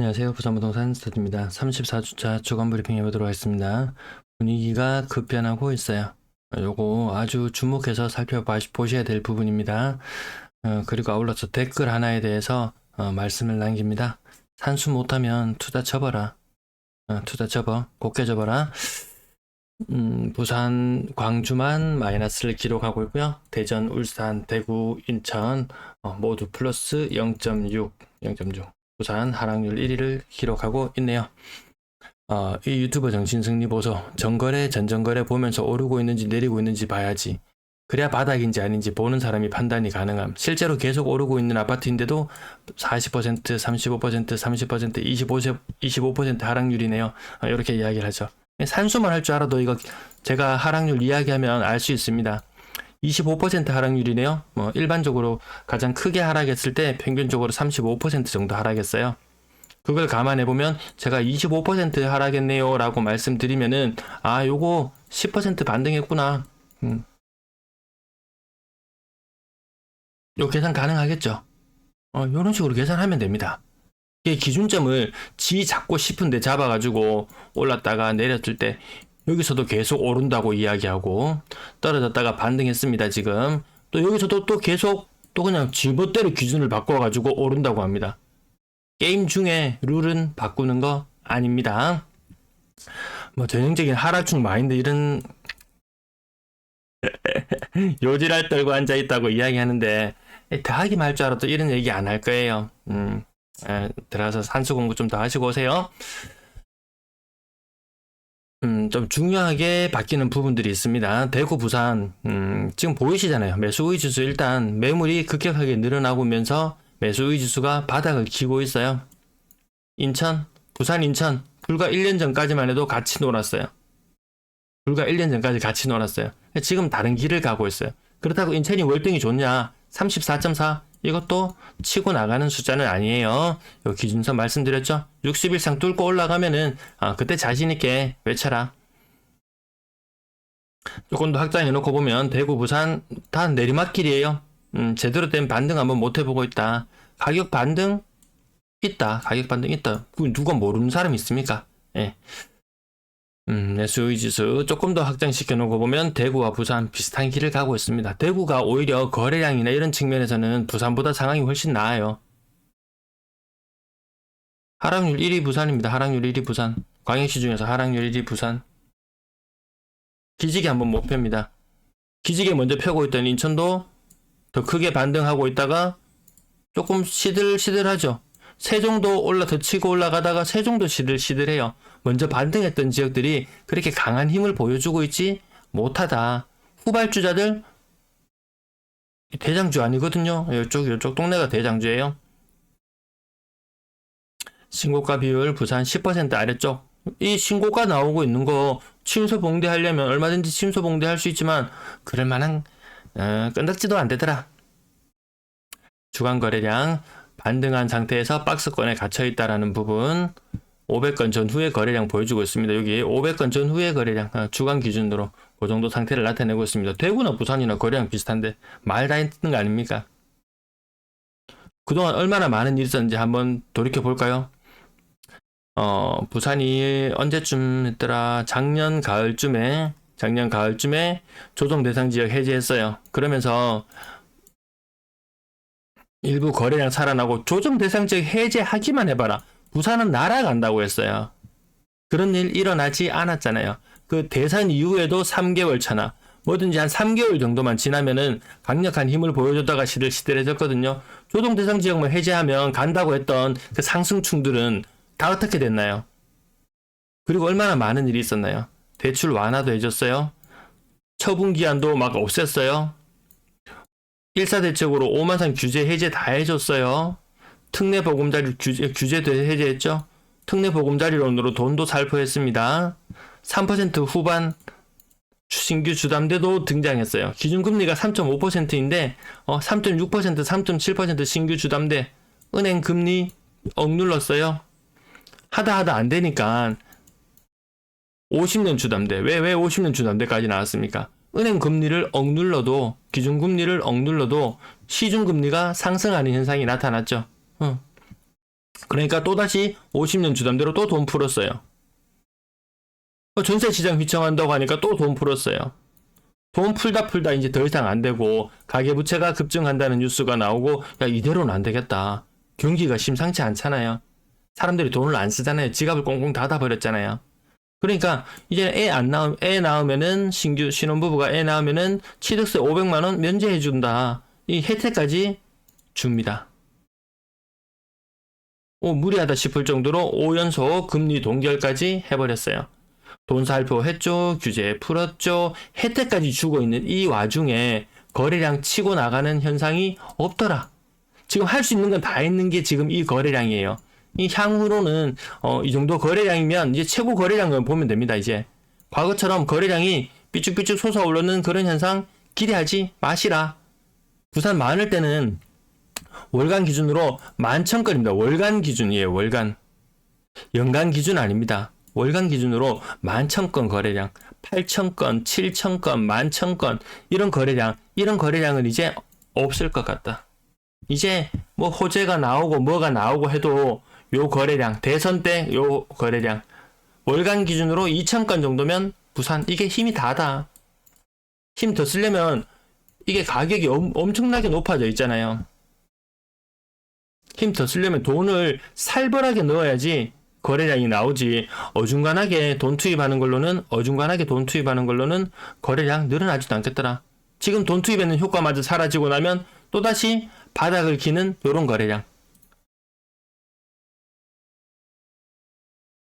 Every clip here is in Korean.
안녕하세요. 부산부동산 스타트입니다. 34주차 주간 브리핑 해보도록 하겠습니다. 분위기가 급변하고 있어요. 요거 아주 주목해서 살펴보셔야 될 부분입니다. 어, 그리고 아울러서 댓글 하나에 대해서 어, 말씀을 남깁니다. 산수 못하면 투자 쳐봐라. 어, 투자 쳐봐. 곱게 접어라. 음, 부산, 광주만 마이너스를 기록하고 있고요. 대전, 울산, 대구, 인천 어, 모두 플러스 0.6, 0.6. 부산 하락률 1위를 기록하고 있네요. 어, 이 유튜버 정신 승리 보소. 전거래, 전전거래 보면서 오르고 있는지 내리고 있는지 봐야지. 그래야 바닥인지 아닌지 보는 사람이 판단이 가능함. 실제로 계속 오르고 있는 아파트인데도 40%, 35%, 30%, 25%, 25% 하락률이네요. 어, 이렇게 이야기를 하죠. 산수만 할 줄 알아도 이거 제가 하락률 이야기하면 알 수 있습니다. 25% 하락률이네요. 뭐 일반적으로 가장 크게 하락했을 때 평균적으로 35% 정도 하락했어요. 그걸 감안해 보면 제가 25% 하락했네요라고 말씀드리면은 아 요거 10% 반등했구나. 음. 요 계산 가능하겠죠. 어 요런 식으로 계산하면 됩니다. 이게 기준점을 지 잡고 싶은데 잡아가지고 올랐다가 내렸을 때 여기서도 계속 오른다고 이야기하고 떨어졌다가 반등했습니다 지금. 또 여기서도 또 계속 또 그냥 지멋대로 기준을 바꿔가지고 오른다고 합니다. 게임 중에 룰은 바꾸는 거 아닙니다. 뭐 전형적인 하락중 마인드 이런 요지랄 떨고 앉아 있다고 이야기하는데 더하기 말 줄 알아도 이런 얘기 안 할 거예요. 음, 에, 들어가서 산수 공부 좀 더 하시고 오세요 음, 좀 중요하게 바뀌는 부분들이 있습니다. 대구, 부산, 음, 지금 보이시잖아요. 매수의 지수 일단 매물이 급격하게 늘어나고면서 매수의 지수가 바닥을 키고 있어요. 인천, 부산, 인천, 불과 1년 전까지만 해도 같이 놀았어요. 불과 1년 전까지 같이 놀았어요. 지금 다른 길을 가고 있어요. 그렇다고 인천이 월등히 좋냐? 34.4? 이것도 치고 나가는 숫자는 아니에요. 요 기준선 말씀드렸죠? 60일상 뚫고 올라가면은 아, 그때 자신 있게 외쳐라. 조금 더 확장해 놓고 보면 대구, 부산 다 내리막길이에요. 음, 제대로 된 반등 한번 못 해보고 있다. 가격 반등 있다. 가격 반등 있다. 그 누가 모르는 사람 있습니까? 예. 음, 매수의 지수 조금 더 확장시켜 놓고 보면 대구와 부산 비슷한 길을 가고 있습니다. 대구가 오히려 거래량이나 이런 측면에서는 부산보다 상황이 훨씬 나아요. 하락률 1위 부산입니다. 하락률 1위 부산. 광역시 중에서 하락률 1위 부산. 기지개 한번 못 펴니다. 기지개 먼저 펴고 있던 인천도 더 크게 반등하고 있다가 조금 시들시들하죠. 세종도 올라 더 치고 올라가다가 세종도 시들시들해요. 먼저 반등했던 지역들이 그렇게 강한 힘을 보여주고 있지 못하다. 후발주자들 대장주 아니거든요. 이쪽 이쪽 동네가 대장주예요. 신고가 비율 부산 10% 아래쪽. 이 신고가 나오고 있는 거 침소 봉대하려면 얼마든지 침소 봉대할 수 있지만 그럴 만한 어, 끈덕지도 안 되더라. 주간 거래량 반등한 상태에서 박스권에 갇혀 있다라는 부분 500건 전후의 거래량 보여주고 있습니다. 여기 500건 전후의 거래량 아, 주간 기준으로 그 정도 상태를 나타내고 있습니다. 대구나 부산이나 거래량 비슷한데 말 다 했는 거 아닙니까? 그동안 얼마나 많은 일이 있었는지 한번 돌이켜 볼까요? 어, 부산이 언제쯤 했더라? 작년 가을쯤에 작년 가을쯤에 조정 대상 지역 해제했어요. 그러면서 일부 거래량 살아나고 조정 대상 지역 해제하기만 해봐라. 부산은 날아간다고 했어요. 그런 일 일어나지 않았잖아요. 그 대선 이후에도 3개월 차나 뭐든지 한 3개월 정도만 지나면은 강력한 힘을 보여줬다가 시들 시들해졌거든요. 조정 대상 지역만 해제하면 간다고 했던 그 상승충들은 다 어떻게 됐나요? 그리고 얼마나 많은 일이 있었나요? 대출 완화도 해줬어요. 처분 기한도 막 없앴어요. 일사대책으로 오만산 규제 해제 다 해줬어요. 특례 보금자리 규제, 규제도 해제했죠. 특례 보금자리론으로 돈도 살포했습니다. 3% 후반 신규 주담대도 등장했어요. 기준금리가 3.5%인데 어, 3.6%, 3.7% 신규 주담대 은행 금리 억눌렀어요. 하다 하다 안 되니까 50년 주담대 왜 왜 50년 주담대까지 나왔습니까? 은행 금리를 억눌러도 기준 금리를 억눌러도 시중 금리가 상승하는 현상이 나타났죠. 어. 그러니까 또다시 50년 주담대로 또 돈 풀었어요. 어, 전세 시장 휘청한다고 하니까 또 돈 풀었어요. 돈 풀다 풀다 이제 더 이상 안 되고 가계부채가 급증한다는 뉴스가 나오고 야 이대로는 안 되겠다. 경기가 심상치 않잖아요. 사람들이 돈을 안 쓰잖아요. 지갑을 꽁꽁 닫아 버렸잖아요. 그러니까 이제 애 안 나오 애 낳으면은 신규 신혼부부가 애 낳으면은 취득세 500만 원 면제해 준다. 이 혜택까지 줍니다. 오, 무리하다 싶을 정도로 5연속 금리 동결까지 해버렸어요. 돈 살포했죠, 규제 풀었죠, 혜택까지 주고 있는 이 와중에 거래량 치고 나가는 현상이 없더라. 지금 할 수 있는 건다 했는 게 지금 이 거래량이에요. 이 향후로는 어, 이 정도 거래량이면 이제 최고 거래량을 보면 됩니다. 이제 과거처럼 거래량이 삐쭉삐쭉 솟아오르는 그런 현상 기대하지 마시라. 부산 많을 때는 월간 기준으로 만천 건입니다. 월간 기준이에요. 월간. 연간 기준 아닙니다. 월간 기준으로 만천 건 거래량, 8천 건, 7천 건, 만천 건 이런 거래량, 이런 거래량은 이제 없을 것 같다. 이제 뭐 호재가 나오고 뭐가 나오고 해도 요 거래량, 대선 때 요 거래량, 월간 기준으로 2천 건 정도면 부산 이게 힘이 다다. 힘 더 쓰려면 이게 가격이 엄, 엄청나게 높아져 있잖아요. 힘 더 쓰려면 돈을 살벌하게 넣어야지 거래량이 나오지 어중간하게 돈 투입하는 걸로는 어중간하게 돈 투입하는 걸로는 거래량 늘어나지도 않겠더라. 지금 돈 투입했는 효과마저 사라지고 나면 또다시 바닥을 기는 요런 거래량.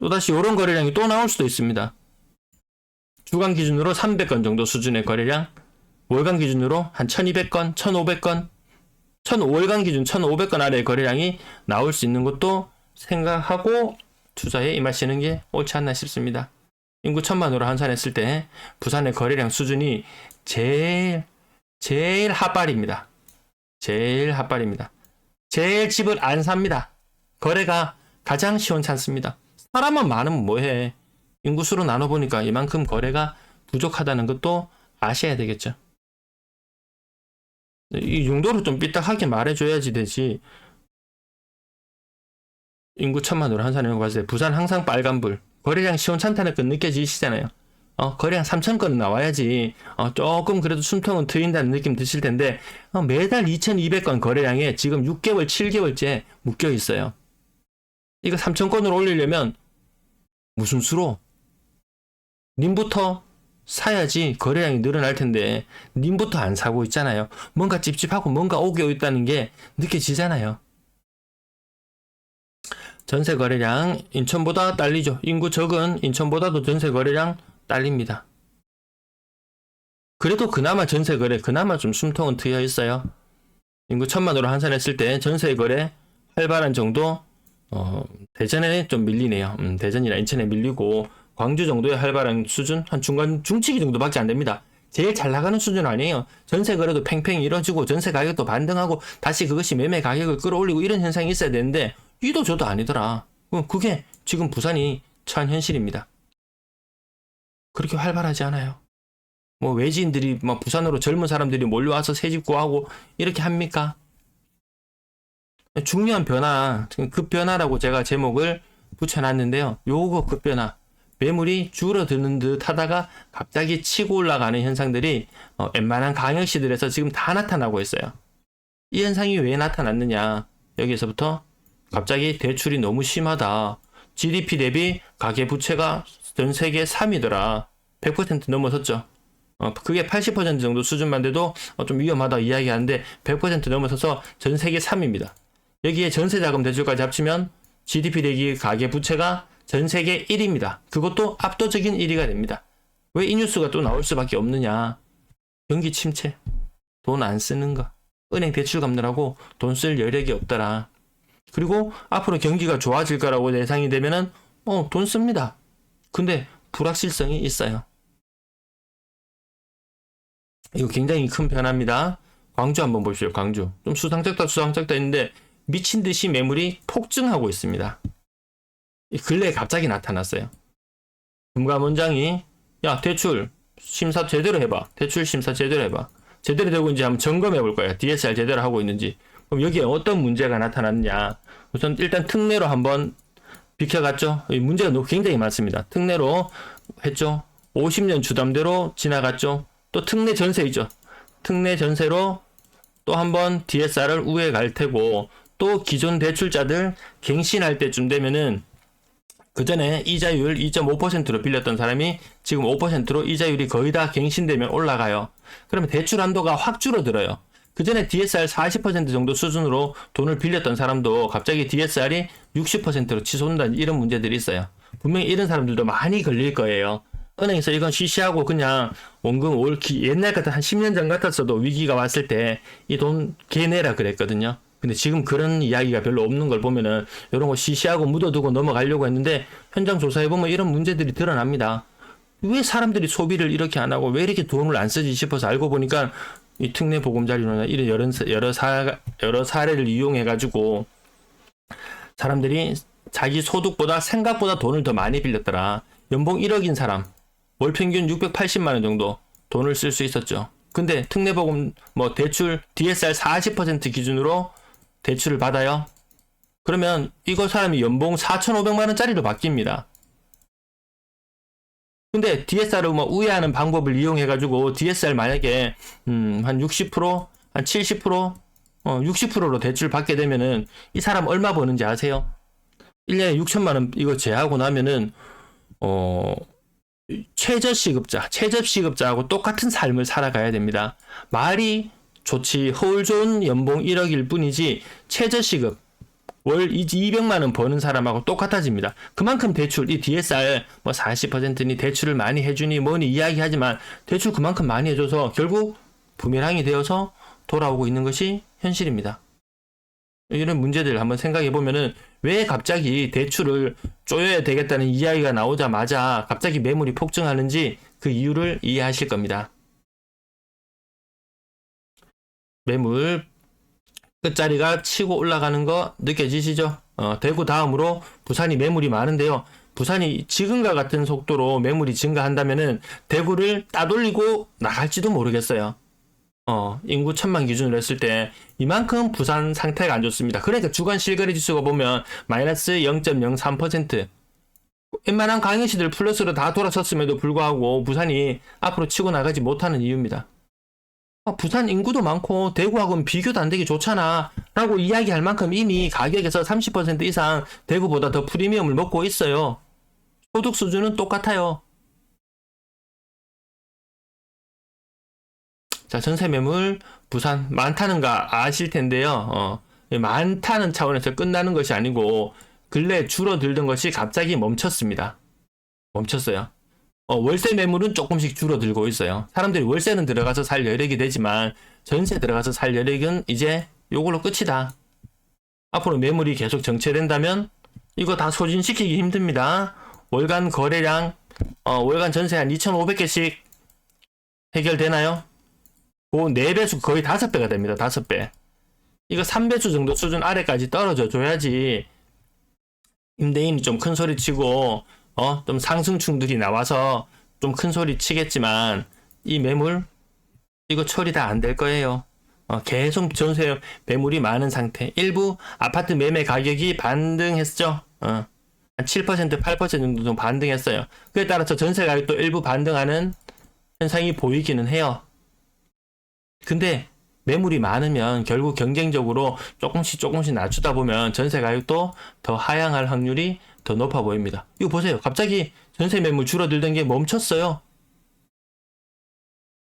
또다시 요런 거래량이 또 나올 수도 있습니다. 주간 기준으로 300건 정도 수준의 거래량, 월간 기준으로 한 1200건, 1500건, 1005월간 기준 1500건 아래의 거래량이 나올 수 있는 것도 생각하고 투자에 임하시는 게 옳지 않나 싶습니다. 인구 천만으로 환산했을 때 부산의 거래량 수준이 제일 제일 핫발입니다. 제일 핫발입니다. 제일 집을 안 삽니다. 거래가 가장 시원찮습니다. 사람만 많으면 뭐해. 인구수로 나눠보니까 이만큼 거래가 부족하다는 것도 아셔야 되겠죠. 이 정도로 좀 삐딱하게 말해줘야지 되지. 인구 천만으로 한산을 봤을 때 부산 항상 빨간불. 거래량 시원찮다는 건 느껴지시잖아요. 어, 거래량 3천 건은 나와야지. 어, 조금 그래도 숨통은 트인다는 느낌 드실 텐데, 어, 매달 2,200건 거래량에 지금 6개월, 7개월째 묶여 있어요. 이거 3천 건으로 올리려면 무슨 수로? 님부터 사야지 거래량이 늘어날 텐데 님부터 안 사고 있잖아요. 뭔가 찝찝하고 뭔가 오게 있다는 게 느껴지잖아요. 전세 거래량 인천보다 딸리죠. 인구 적은 인천보다도 전세 거래량 딸립니다. 그래도 그나마 전세 거래 그나마 좀 숨통은 트여 있어요. 인구 천만으로 환산했을 때 전세 거래 활발한 정도 어, 대전에 좀 밀리네요. 음, 대전이나 인천에 밀리고 광주 정도의 활발한 수준 한 중간 중치기 정도밖에 안 됩니다. 제일 잘 나가는 수준 아니에요. 전세 거래도 팽팽히 이뤄지고 전세 가격도 반등하고 다시 그것이 매매 가격을 끌어올리고 이런 현상이 있어야 되는데 이도 저도 아니더라. 어, 그게 지금 부산이 처한 현실입니다. 그렇게 활발하지 않아요. 뭐 외지인들이 막 부산으로 젊은 사람들이 몰려와서 새 집 구하고 이렇게 합니까? 중요한 변화, 급 변화라고 제가 제목을 붙여놨는데요. 요거 급 변화. 매물이 줄어드는 듯 하다가 갑자기 치고 올라가는 현상들이 어, 웬만한 강역시들에서 지금 다 나타나고 있어요. 이 현상이 왜 나타났느냐? 여기서부터 갑자기 대출이 너무 심하다. GDP 대비 가계부채가 전 세계 3위더라. 100% 넘어섰죠. 어, 그게 80% 정도 수준만 돼도 어, 좀 위험하다 이야기하는데 100% 넘어서서 전 세계 3위입니다. 여기에 전세자금 대출까지 합치면 GDP 대비 가계 부채가 전 세계 1위입니다. 그것도 압도적인 1위가 됩니다. 왜 이 뉴스가 또 나올 수밖에 없느냐? 경기 침체, 돈 안 쓰는 거, 은행 대출 갚느라고 돈 쓸 여력이 없더라. 그리고 앞으로 경기가 좋아질 거라고 예상이 되면은 어, 돈 씁니다. 근데 불확실성이 있어요. 이거 굉장히 큰 변화입니다. 광주 한번 보십시오. 광주. 좀 수상쩍다 수상쩍다 했는데 미친 듯이 매물이 폭증하고 있습니다. 이 근래에 갑자기 나타났어요. 금감원장이 야 대출 심사 제대로 해봐. 대출 심사 제대로 해봐. 제대로 되고 있는지 한번 점검해 볼 거야. DSR 제대로 하고 있는지. 그럼 여기에 어떤 문제가 나타났냐? 우선 일단 특례로 한번 비켜갔죠. 이 문제가 굉장히 많습니다. 특례로 했죠. 50년 주담대로 지나갔죠. 또 특례 전세이죠. 특례 전세로 또 한번 DSR을 우회 갈 테고 또 기존 대출자들 갱신할 때쯤 되면은 그 전에 이자율 2.5%로 빌렸던 사람이 지금 5%로 이자율이 거의 다 갱신되면 올라가요. 그러면 대출 한도가 확 줄어들어요. 그 전에 DSR 40% 정도 수준으로 돈을 빌렸던 사람도 갑자기 DSR이 60%로 치솟는다는 이런 문제들이 있어요. 분명히 이런 사람들도 많이 걸릴 거예요. 은행에서 이건 쉬쉬하고 그냥 원금 올 기, 옛날 같은 한 10년 전 같았어도 위기가 왔을 때 이 돈 개내라 그랬거든요. 근데 지금 그런 이야기가 별로 없는 걸 보면은 이런 거 시시하고 묻어두고 넘어가려고 했는데 현장 조사해 보면 이런 문제들이 드러납니다. 왜 사람들이 소비를 이렇게 안 하고 왜 이렇게 돈을 안 쓰지 싶어서 알고 보니까 이 특례 보금자리로나 이런 여러 여러 사 여러 사례를 이용해 가지고 사람들이 자기 소득보다 생각보다 돈을 더 많이 빌렸더라. 연봉 1억인 사람 월 평균 680만 원 정도 돈을 쓸 수 있었죠. 근데 특례보금 뭐 대출 DSR 40% 기준으로 대출을 받아요. 그러면 이거 사람이 연봉 4,500만 원짜리로 바뀝니다. 근데 DSR을 뭐 우회하는 방법을 이용해 가지고 DSR 만약에 음 한 60%, 한 70%, 어 60%로 대출 받게 되면은 이 사람 얼마 버는지 아세요? 1년에 6천만 원 이거 제하고 나면은 어 최저 시급자, 최저 시급자하고 똑같은 삶을 살아가야 됩니다. 말이 좋지, 허울 좋은 연봉 1억일 뿐이지, 최저 시급, 월 200만 원 버는 사람하고 똑같아집니다. 그만큼 대출, 이 DSR 뭐 40%니 대출을 많이 해주니 뭐니 이야기하지만 대출 그만큼 많이 해줘서 결국 부메랑이 되어서 돌아오고 있는 것이 현실입니다. 이런 문제들 한번 생각해 보면은 왜 갑자기 대출을 쪼여야 되겠다는 이야기가 나오자마자 갑자기 매물이 폭증하는지 그 이유를 이해하실 겁니다. 매물 끝자리가 치고 올라가는 거 느껴지시죠? 어, 대구 다음으로 부산이 매물이 많은데요. 부산이 지금과 같은 속도로 매물이 증가한다면은 대구를 따돌리고 나갈지도 모르겠어요. 어, 인구 천만 기준으로 했을 때 이만큼 부산 상태가 안 좋습니다. 그러니까 주간 실거래 지수가 보면 마이너스 0.03% 웬만한 강의시들 플러스로 다 돌아섰음에도 불구하고 부산이 앞으로 치고 나가지 못하는 이유입니다. 아, 부산 인구도 많고 대구하고는 비교도 안 되게 좋잖아 라고 이야기할 만큼 이미 가격에서 30% 이상 대구보다 더 프리미엄을 먹고 있어요. 소득 수준은 똑같아요. 자, 전세 매물 부산 많다는가 아실 텐데요. 어, 많다는 차원에서 끝나는 것이 아니고 근래 줄어들던 것이 갑자기 멈췄습니다. 멈췄어요. 어, 월세 매물은 조금씩 줄어들고 있어요. 사람들이 월세는 들어가서 살 여력이 되지만 전세 들어가서 살 여력은 이제 요걸로 끝이다. 앞으로 매물이 계속 정체된다면 이거 다 소진시키기 힘듭니다. 월간 거래량, 어, 월간 전세 한 2,500개씩 해결되나요? 그 4배수 거의 5배가 됩니다. 5배. 이거 3배수 정도 수준 아래까지 떨어져 줘야지 임대인이 좀 큰 소리 치고 어, 좀 상승충들이 나와서 좀 큰 소리 치겠지만 이 매물 이거 처리 다 안 될 거예요. 어, 계속 전세 매물이 많은 상태. 일부 아파트 매매 가격이 반등했죠. 어, 한 7%, 8% 정도 좀 반등했어요. 그에 따라서 전세 가격도 일부 반등하는 현상이 보이기는 해요. 근데 매물이 많으면 결국 경쟁적으로 조금씩 조금씩 낮추다 보면 전세 가격도 더 하향할 확률이 더 높아 보입니다. 이거 보세요. 갑자기 전세 매물 줄어들던 게 멈췄어요.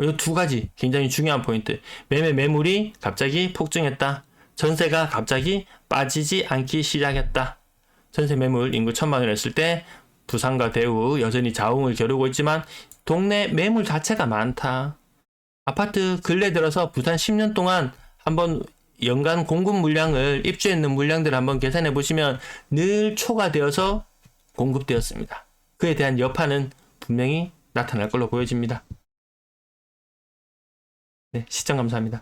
이 두 가지 굉장히 중요한 포인트. 매매 매물이 갑자기 폭증했다. 전세가 갑자기 빠지지 않기 시작했다. 전세 매물 인구 천만 원 했을 때 부산과 대우 여전히 자웅을 겨루고 있지만 동네 매물 자체가 많다. 아파트 근래 들어서 부산 10년 동안 한번 연간 공급 물량을 입주했는 물량들을 한번 계산해 보시면 늘 초과되어서 공급되었습니다. 그에 대한 여파는 분명히 나타날 걸로 보여집니다. 네, 시청 감사합니다.